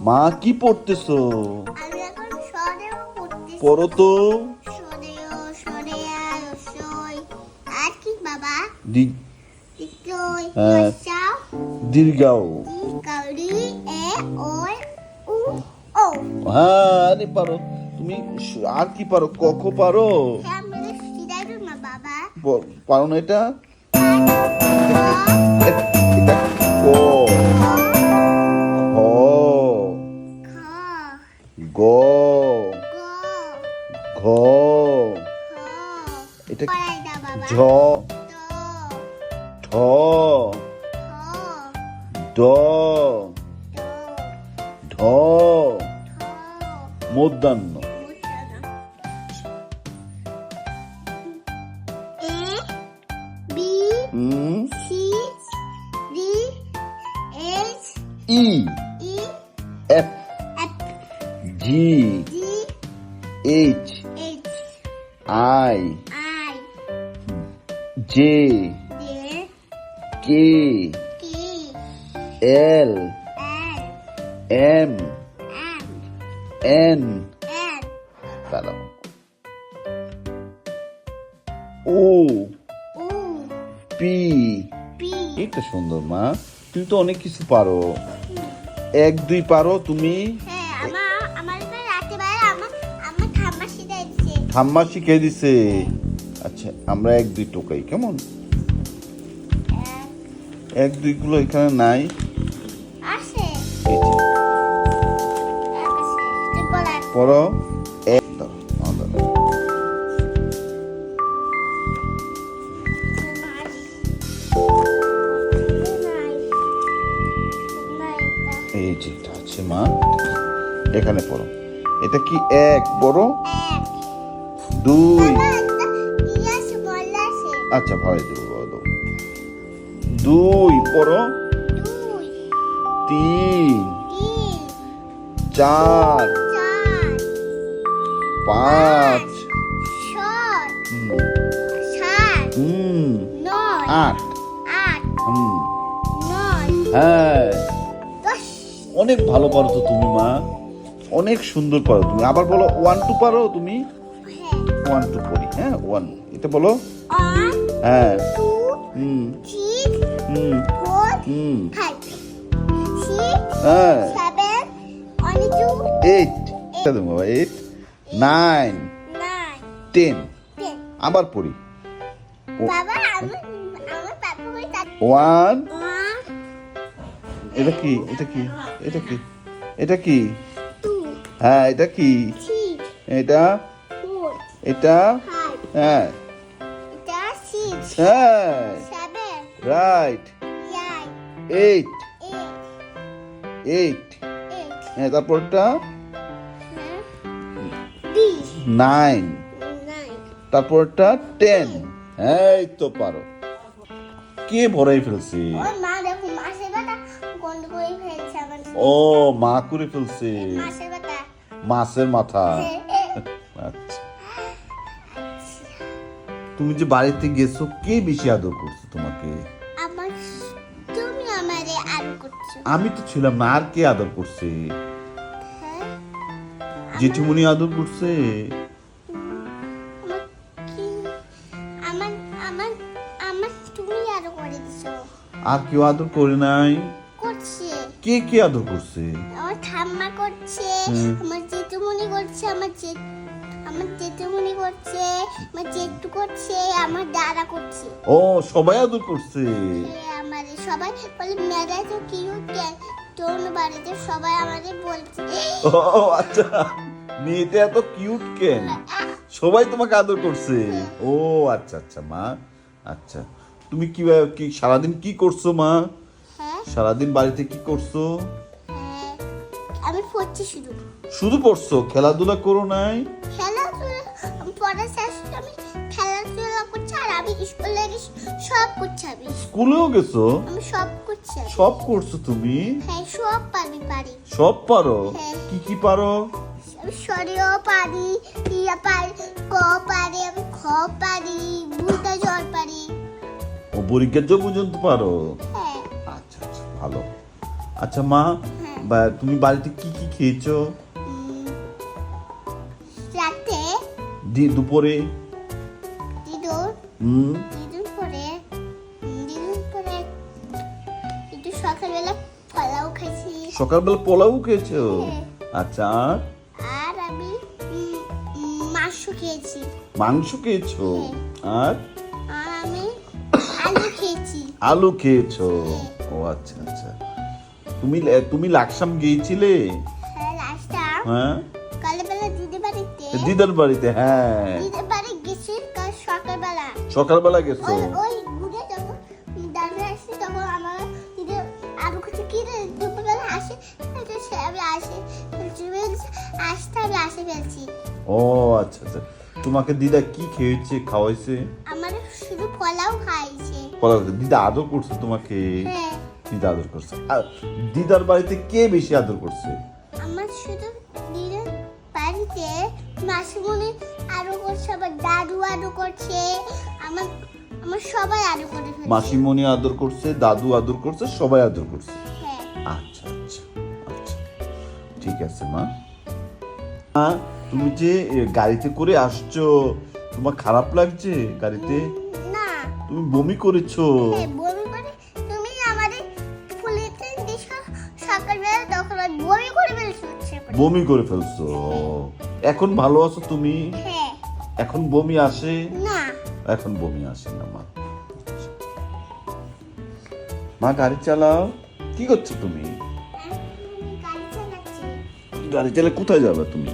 মা কি পড়তেছো? আমি এখন সরেও পড়তেছি। পড়ো তো। সরেও সরেয়া রসই আর কি বাবা? দি- ইকই হ্যাঁ। রসাও দীর্ঘাও। কাউরি এ ওই উ ও। হ্যাঁ আরে পারো। তুমি আর কি পারো? কখ পারো? হ্যাঁ আমি না বাবা। পারো না এটা? ঠ ড ঢ। মধ্যাহ্ন E. F. G H. I. J. K? L, M, N. দাঁড়াও ও, পি। এটা সুন্দর, মা। তুমি তো অনেক কিছু পারো। এক, দুই পারো, তুমি? ঠাম্মা শিখে দিছে। আচ্ছা আমরা এক, দুই টোকাই, কেমন? এক এক দুই গুলো এখানে নাই। পড়ো। এক এই যে এটা আছে মা। এখানে পড়ো। এটা কি এক? বড়? দুই। আচ্ছা ভালো দেবো দুই পড়ো। তিন। চার। পাঁচ। আট। হ্যাঁ। অনেক ভালো পারো তো তুমি মা। অনেক সুন্দর পারো তুমি। আবার বলো ওয়ান টু পারো তুমি? ওয়ান টু পড়ি হ্যাঁ? ওয়ান এটা বলো। হ্যাঁ। হুম। হুম। হুম। হ্যাঁ। এইট। বাবা এইট নাইন টেন। আবার পড়ি। বাবা আমি আমার পাপা বলে ওয়ান। এটা কি? এটা কি? এটা কি? এটা কি? হ্যাঁ এটা কি? এটা এটা হ্যাঁ। হ্যাঁ। রাইট এইট এইট হ্যাঁ তারপরটা? হ্যাঁ নাইন তারপরটা টেন এই তো পারো। কে ভরাই ফেলছে? ও মা করে ফেলছে। মাছের মাথা। তুমি যে বাড়িতে গেছো কে বেশি আদর করছে তোমাকে? আমার তুমি আমারে আর করছ। আমি তো ছিলাম না আর কে আদর করছে? হ্যাঁ? জেঠুমনি আদর করছে? আরও কেউ আদর করে নাই? করছে। কে কে আদর করছে? আমার ঠাম্মা করছে আমার জেঠুমনি করছে আমার জে আমার জেঠুমনি করছে। জেঠু করছে আমার দাদা করছে। ও সবাই আদর করছে? আমাদের সবাই বলে মেয়েরা তো কিউট তোর বাড়িতে সবাই আমাদের বলছে। ও আচ্ছা। মেয়েটা এত কিউট কেন? সবাই তোমাকে আদর করছে? ও আচ্ছা আচ্ছা মা। আচ্ছা। তুমি কি কি সারাদিন কি করছ মা? হ্যাঁ। সারাদিন বাড়িতে কি করছ? হ্যাঁ আমি পড়ছি শুধু। শুধু পড়ছো? খেলাধুলা করো নাই? খেলাধুলা পড়া শেষ আমি আমি স্কুলে গেছি সব করছি আমি স্কুলেও গেছো? আমি সব করছি সব করছ তুমি? হ্যাঁ সব পারি পারি। সব পারো? হ্যাঁ। কি কি পারো? সরেও পারি ইয়া পারি ক পারি আমি খ পারি বুঝতে জল পারি। ও পরীক্ষার জন্য পর্যন্ত পারো? হ্যাঁ। আচ্ছা আচ্ছা ভালো। আচ্ছা মা হ্যাঁ। বা তুমি বাড়িতে কি কি খেয়েছো? রাতে দুপুরে? হুম? পরে পরে একটু সকালবেলা খাইছি। সকালবেলা পোলাও খেয়েছো? হ্যাঁ। আচ্ছা আর? আমি মাংস খেয়েছি। মাংস খেয়েছো? আর? আর আমি আলু খেয়েছি। আলু খেয়েছো? ও আচ্ছা আচ্ছা। তুমি তুমি লাকসাম গিয়েছিলে? হ্যাঁ লাস্টটা হ্যাঁ। কালবেলা বাড়িতে। দিদার বাড়িতে হ্যাঁ। সকালবেলা গেছো? ওই ঘুরে যখন তখন আমার দিদি দুপুরবেলা আসে আমি আসি। আসতে আমি আসে ফেলছি। ও আচ্ছা আচ্ছা। তোমাকে দিদা কি খেয়েছে খাওয়াইছে? আমার শুধু ফলাও খাইছে। পোলাও দিদা আদর করছে তোমাকে? হ্যাঁ। দিদা আদর করছে। আর দিদার বাড়িতে কে বেশি আদর করছে? আমার শুধু দিদির বাড়িতে মাসিমণি আরও করছে আবার দাদু আরও করছে। আমার আমার সবাই আরও করে মাসিমণি আদর করছে দাদু আদর করছে সবাই আদর করছে। হ্যাঁ। আচ্ছা আচ্ছা আচ্ছা। ঠিক আছে মা। মা, তুমি যে গাড়িতে করে আসছো তোমার খারাপ লাগছে গাড়িতে? না। তুমি বমি করেছ। হ্যাঁ বমি করে। তুমি আমাদের ফুলেতে দিছো সকালবেলা তখন বমি করে ফেলছি। বমি করে ফেলছো। এখন ভালো আছো তুমি? হ্যাঁ। এখন বমি আসে? না এখন বমি আসে না মা মা গাড়ি চালাও। কি করছ তুমি? গাড়ি চালাচ্ছি। গাড়ি চালে কোথায় যাবে তুমি?